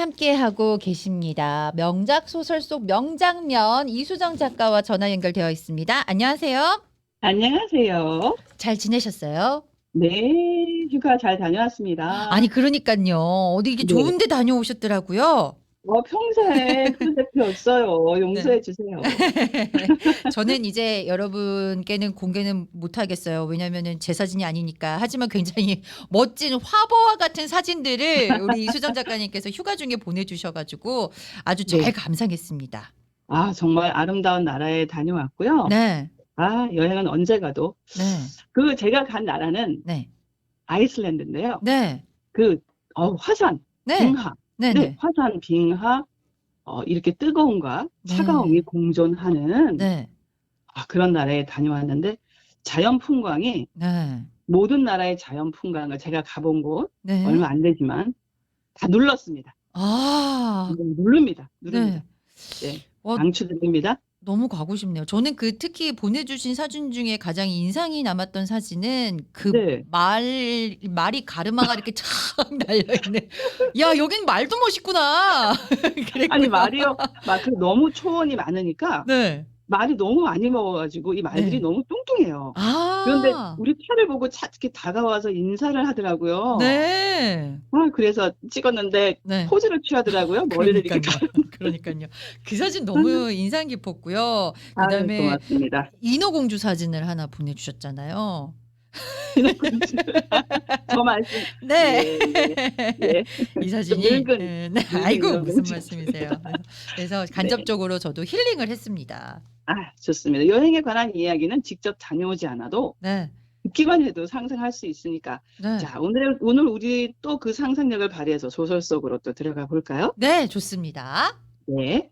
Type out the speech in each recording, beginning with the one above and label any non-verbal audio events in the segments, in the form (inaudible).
함께하고 계십니다. 명작 소설 속 명장면 이수정 작가와 전화 연결되어 있습니다. 안녕하세요. 안녕하세요. 잘 지내셨어요? 네, 휴가 잘 다녀왔습니다. 아니 그러니까요. 어디 이게 네. 좋은데 다녀오셨더라고요. 어, 평생 프로젝트였어요. 용서해 주세요. (laughs) 저는 이제 여러분께는 공개는 못 하겠어요. 왜냐면은 제 사진이 아니니까. 하지만 굉장히 (laughs) 멋진 화보와 같은 사진들을 우리 이수정 작가님께서 휴가 중에 보내주셔 가지고 아주 잘 네. 감상했습니다. 아, 정말 아름다운 나라에 다녀왔고요. 네, 아, 여행은 언제 가도. 네, 그 제가 간 나라는 네, 아이슬란드인데요. 네, 그 어, 화산, 네, 빙하. 네, 네, 네, 화산, 빙하. 어, 이렇게 뜨거움과 네. 차가움이 공존하는 네, 아, 그런 나라에 다녀왔는데 자연 풍광이 네, 모든 나라의 자연 풍광을 제가 가본 곳 네. 얼마 안 되지만 다 눌렀습니다. 아, 누릅니다. 누릅니다. 네. 네. 어, 강추드립니다. 너무 가고 싶네요. 저는 그 특히 보내 주신 사진 중에 가장 인상이 남았던 사진은 그 네. 말, 말이 가르마가 이렇게 쫙 달려 있는. 야, 여긴 말도 멋있구나. 그랬고요. (laughs) 아니 말이요. 막 그 너무 초원이 많으니까 네. 말이 너무 많이 먹어가지고 이 말들이 네. 너무 뚱뚱해요. 아. 그런데 우리 차를 보고 차 이렇게 다가와서 인사를 하더라고요. 네. 아, 그래서 찍었는데 네. 포즈를 취하더라고요. 머리를 이렇게. 그러니까요. (laughs) 그러니까요. 그 사진 너무 인상 깊었고요. 아, 그다음에 고맙습니다. 인어공주 사진을 하나 보내주셨잖아요. (laughs) (laughs) 저 말씀. 네. 네, 네. 이 사진이 늙은, 네, 네. 늙은 아이고 인어공주. 무슨 말씀이세요. 그래서 (laughs) 간접적으로 저도 힐링을 했습니다. 아, 좋습니다. 여행에 관한 이야기는 직접 다녀오지 않아도 네. 듣기만 해도 상상할 수 있으니까. 네. 자, 오늘 오늘 우리 또 그 상상력을 발휘해서 소설 속으로 또 들어가 볼까요? 네, 좋습니다. 네.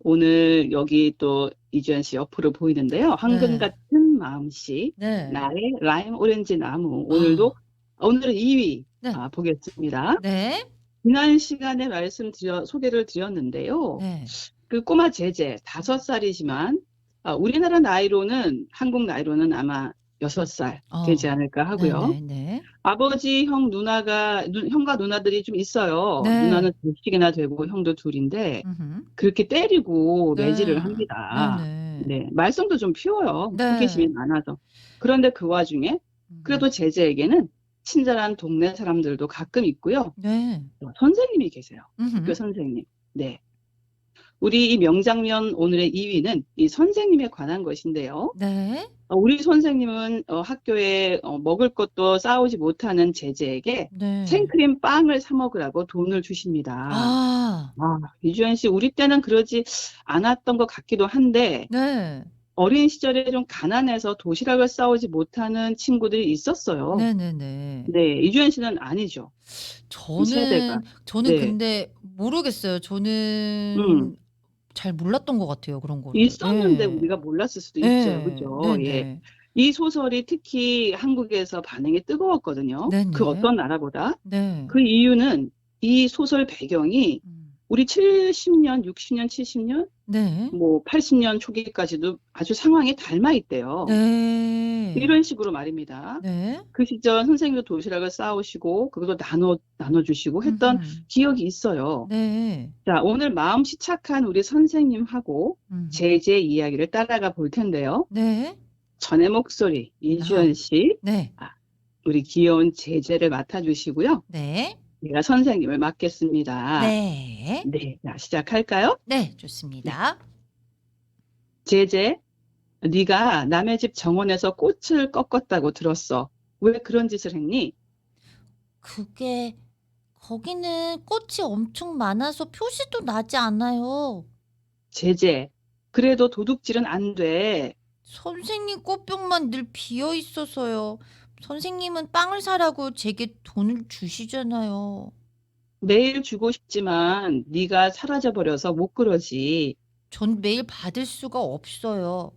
오늘 여기 또 이주연 씨 옆으로 보이는데요. 황금 네. 같은 마음씨, 네. 나의 라임 오렌지 나무. 오늘도 오늘은 2위 네. 아, 보겠습니다. 네. 지난 시간에 말씀드려 소개를 드렸는데요. 네. 그 꼬마 제제 다섯 살이지만 아, 우리나라 나이로는 한국 나이로는 아마 여섯 살 어. 되지 않을까 하고요. 네, 네, 아버지, 형, 누나가 누- 형과 누나들이 좀 있어요. 네. 누나는 둘씩이나 되고 형도 둘인데 음흠. 그렇게 때리고 네. 매질을 합니다. 네, 네. 네, 말썽도 좀 피워요. 네. 호기심이 많아서. 그런데 그 와중에 음. 그래도 제재에게는 친절한 동네 사람들도 가끔 있고요. 네. 또 선생님이 계세요. 음흠. 그 선생님. 네. 우리 이 명장면 오늘의 2위는 이 선생님에 관한 것인데요. 네. 어, 우리 선생님은 어, 학교에 어, 먹을 것도 싸우지 못하는 제재에게 네. 생크림 빵을 사 먹으라고 돈을 주십니다. 아. 아, 이주연 씨, 우리 때는 그러지 않았던 것 같기도 한데, 네. 어린 시절에 좀 가난해서 도시락을 싸오지 못하는 친구들이 있었어요. 네, 네, 네. 네, 이주연 씨는 아니죠. 세대가. 저는 저는 네. 근데 모르겠어요. 저는 음. 잘 몰랐던 것 같아요. 그런 거를. 있었는데 네. 우리가 몰랐을 수도 네. 있죠. 그죠? 네, 예. 네. 이 소설이 특히 한국에서 반응이 뜨거웠거든요. 네네. 그 어떤 나라보다. 네. 그 이유는 이 소설 배경이 음. 우리 70년, 60년, 70년, 네. 뭐 80년 초기까지도 아주 상황이 닮아 있대요. 네. 이런 식으로 말입니다. 네. 그 시절 선생님도 도시락을 싸오시고 그것도 나눠 나눠 주시고 했던 음흠. 기억이 있어요. 네. 자, 오늘 마음씨 착한 우리 선생님하고 음. 제제 이야기를 따라가 볼 텐데요. 네. 전의 목소리 이주연 씨, 네. 우리 귀여운 제제를 맡아주시고요. 네. 제가 선생님을 맡겠습니다. 네. 네, 자 시작할까요? 네, 좋습니다. 제제, 네가 남의 집 정원에서 꽃을 꺾었다고 들었어. 왜 그런 짓을 했니? 그게 거기는 꽃이 엄청 많아서 표시도 나지 않아요. 제제, 그래도 도둑질은 안 돼. 선생님 꽃병만 늘 비어 있어서요. 선생님은 빵을 사라고 제게 돈을 주시잖아요. 매일 주고 싶지만 네가 사라져 버려서 못 그러지. 전 매일 받을 수가 없어요.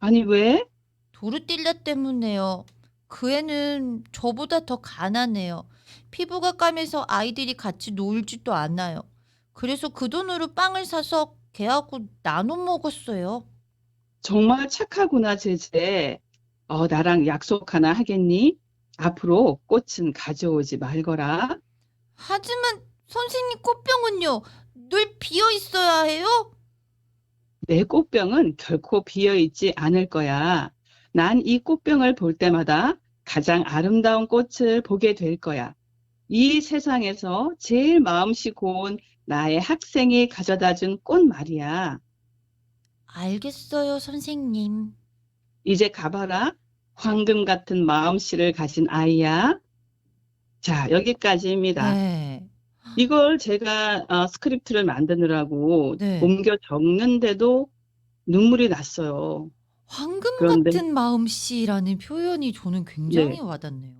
아니 왜? 도르띠라 때문에요. 그 애는 저보다 더 가난해요. 피부가 까매서 아이들이 같이 놀지도 않아요. 그래서 그 돈으로 빵을 사서 걔하고 나눠 먹었어요. 정말 착하구나, 제제. 어, 나랑 약속 하나 하겠니? 앞으로 꽃은 가져오지 말거라. 하지만 선생님 꽃병은요 늘 비어 있어야 해요? 내 꽃병은 결코 비어 있지 않을 거야. 난 이 꽃병을 볼 때마다 가장 아름다운 꽃을 보게 될 거야. 이 세상에서 제일 마음씨 고운 나의 학생이 가져다 준 꽃 말이야. 알겠어요, 선생님. 이제 가봐라. 황금 같은 마음씨를 가진 아이야. 자, 여기까지입니다. 네. 이걸 제가 어, 스크립트를 만드느라고 네. 옮겨 적는데도 눈물이 났어요. 황금 그런데- 같은 마음씨라는 표현이 저는 굉장히 와닿네요.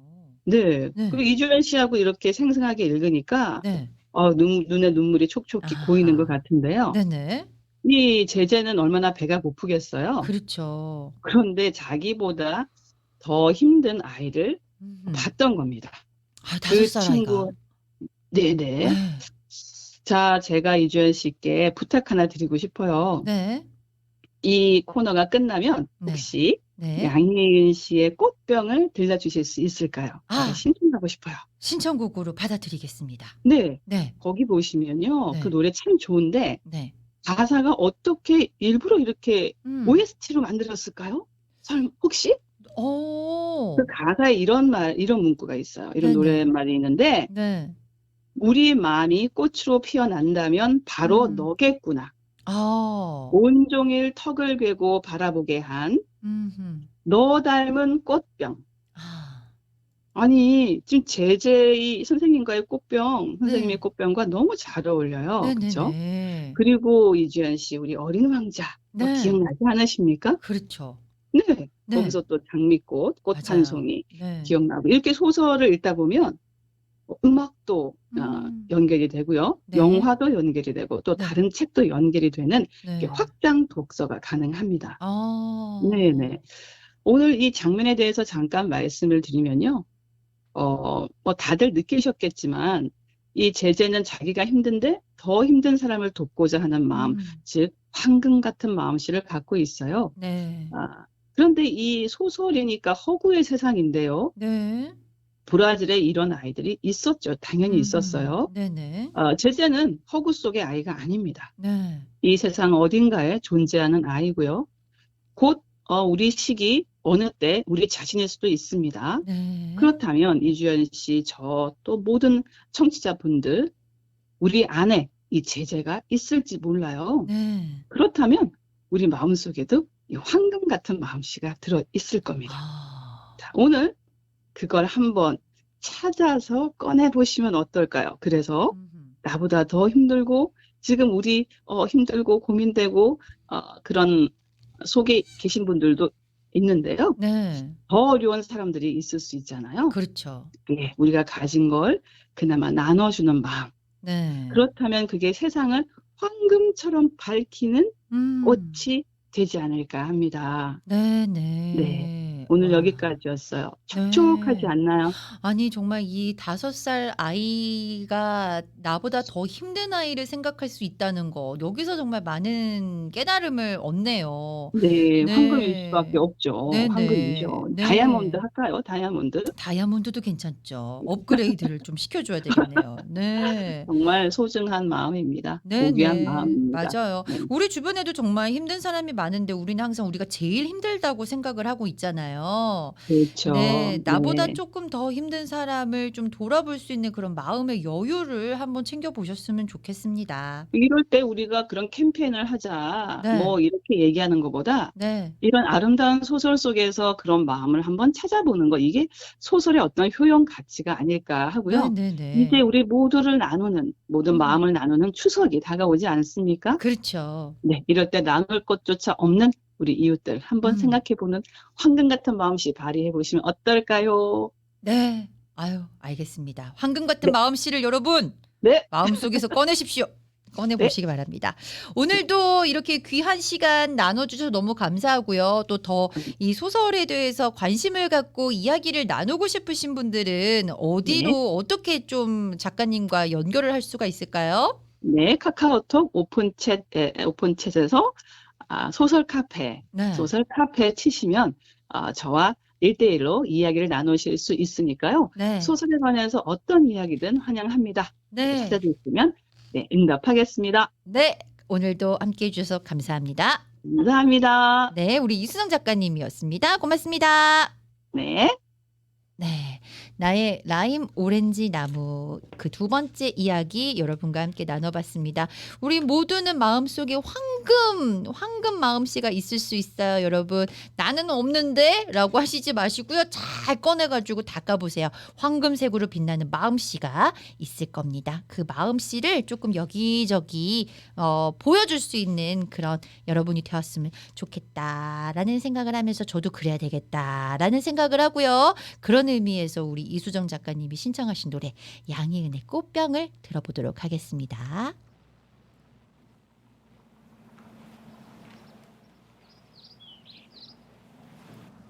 네. 네. 그리고 이주연 씨하고 이렇게 생생하게 읽으니까 네. 어, 눈, 눈에 눈물이 촉촉히. 고이는 것 같은데요. 네네. 이 제재는 얼마나 배가 고프겠어요. 그렇죠. 그런데 자기보다 더 힘든 아이를 음. 봤던 겁니다. 아, 다섯 그 살 친구, 아이가. 네네. 네. 자, 제가 이주연 씨께 부탁 하나 드리고 싶어요. 네. 이 코너가 끝나면 네. 혹시 네. 양희은 씨의 꽃병을 들려주실 수 있을까요? 아. 제가 신청하고 싶어요. 신청곡으로 받아들이겠습니다. 네, 네. 거기 보시면요. 네. 그 노래 참 좋은데 네. 가사가 어떻게 일부러 이렇게 음. OST로 만들었을까요? 설마 혹시? 오. 그 가사에 이런 말, 이런 문구가 있어요. 이런 네네. 노랫말이 있는데 네. 우리 마음이 꽃으로 피어난다면 바로 음. 너겠구나. 아. 온종일 턱을 괴고 바라보게 한 음흠. 너 닮은 꽃병. 아. 아니, 지금 제제의 선생님과의 꽃병, 선생님의 네. 꽃병과 너무 잘 어울려요. 그죠? 네네네. 그리고 이주연 씨, 우리 어린 왕자. 뭐 네. 기억나지 않으십니까? 그렇죠. 네. 네. 거기서 또 장미꽃, 꽃 맞아요. 한 송이 네. 기억나고. 이렇게 소설을 읽다 보면 어, 음악도 어, 음. 연결이 되고요. 네. 영화도 연결이 되고 또 네. 다른 책도 연결이 되는 네. 이렇게 확장 독서가 가능합니다. 아. 네네. 오늘 이 장면에 대해서 잠깐 말씀을 드리면요. 어, 뭐 다들 느끼셨겠지만 이 제재는 자기가 힘든데 더 힘든 사람을 돕고자 하는 마음, 음. 즉 황금 같은 마음씨를 갖고 있어요. 네. 아, 그런데 이 소설이니까 허구의 세상인데요. 네. 브라질에 이런 아이들이 있었죠. 당연히 음. 있었어요. 네네. 어, 제재는 허구 속의 아이가 아닙니다. 네. 이 세상 어딘가에 존재하는 아이고요. 곧 어, 우리 시기 어느 때 우리 자신일 수도 있습니다. 네. 그렇다면 이주연 씨, 저 또 모든 청취자분들 우리 안에 이 제재가 있을지 몰라요. 네. 그렇다면 우리 마음속에도 이 황금 같은 마음씨가 들어 있을 겁니다. 아. 자, 오늘 그걸 한번 찾아서 꺼내 보시면 어떨까요? 그래서. 나보다 더 힘들고 지금 우리 어, 힘들고 고민되고 어, 그런 속에 계신 분들도 있는데요. 네. 더 어려운 사람들이 있을 수 있잖아요. 그렇죠. 예, 우리가 가진 걸 그나마 나눠주는 마음. 네. 그렇다면 그게 세상을 황금처럼 밝히는 음. 꽃이 되지 않을까 합니다. 네, 네. 네. 오늘 와. 여기까지였어요. 촉촉하지 네. 않나요? 아니 정말 이 다섯 살 아이가 나보다 더 힘든 아이를 생각할 수 있다는 거 여기서 정말 많은 깨달음을 얻네요. 네, 네. 황금일 수밖에 없죠. 네, 네. 황금이죠. 네. 다이아몬드 할까요? 다이아몬드? 다이아몬드도 괜찮죠. 업그레이드를 좀 시켜줘야 되겠네요. 네. (laughs) 정말 소중한 마음입니다. 네, 고귀한 네. 마음입니다. 맞아요. 네. 우리 주변에도 정말 힘든 사람이 많은데 우리는 항상 우리가 제일 힘들다고 생각을 하고 있잖아요. 그렇죠. 네, 나보다 네. 조금 더 힘든 사람을 좀 돌아볼 수 있는 그런 마음의 여유를 한번 챙겨 보셨으면 좋겠습니다. 이럴 때 우리가 그런 캠페인을 하자, 네. 뭐 이렇게 얘기하는 것보다 네, 이런 아름다운 소설 속에서 그런 마음을 한번 찾아보는 거, 이게 소설의 어떤 효용 가치가 아닐까 하고요. 네, 네, 네. 이제 우리 모두를 나누는, 모든 음. 마음을 나누는 추석이 다가오지 않습니까? 그렇죠. 네, 이럴 때 나눌 것조차 없는 우리 이웃들 한번 음. 생각해보는 황금 같은 마음씨 발휘해 보시면 어떨까요? 네, 아유, 알겠습니다. 황금 같은 네. 마음씨를 여러분 네. 마음속에서 꺼내십시오. (laughs) 꺼내보시기 바랍니다. 오늘도 이렇게 귀한 시간 나눠주셔서 너무 감사하고요. 또 더 이 소설에 대해서 관심을 갖고 이야기를 나누고 싶으신 분들은 어디로 네. 어떻게 좀 작가님과 연결을 할 수가 있을까요? 네, 카카오톡 오픈챗, 에, 오픈챗에서 아, 소설 카페, 네. 소설 카페 치시면 아, 저와 일대일로 이야기를 나누실 수 있으니까요. 네. 소설에 관해서 어떤 이야기든 환영합니다. 네. 찾아주시면 네, 응답하겠습니다. 네, 오늘도 함께 해주셔서 감사합니다. 감사합니다. 네, 우리 이수정 작가님이었습니다. 고맙습니다. 네. 네. 나의 라임 오렌지 나무 그 두 번째 이야기 여러분과 함께 나눠봤습니다. 우리 모두는 마음속에 황금, 황금 마음씨가 있을 수 있어요, 여러분. 나는 없는데? 라고 하시지 마시고요. 잘 꺼내가지고 닦아보세요. 황금색으로 빛나는 마음씨가 있을 겁니다. 그 마음씨를 조금 여기저기 어, 보여줄 수 있는 그런 여러분이 되었으면 좋겠다라는 생각을 하면서 저도 그래야 되겠다라는 생각을 하고요. 그런 의미에서 우리 이수정 작가님이 신청하신 노래 양희은의 꽃병을 들어보도록 하겠습니다.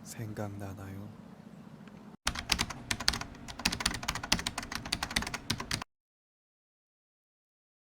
생각나나요?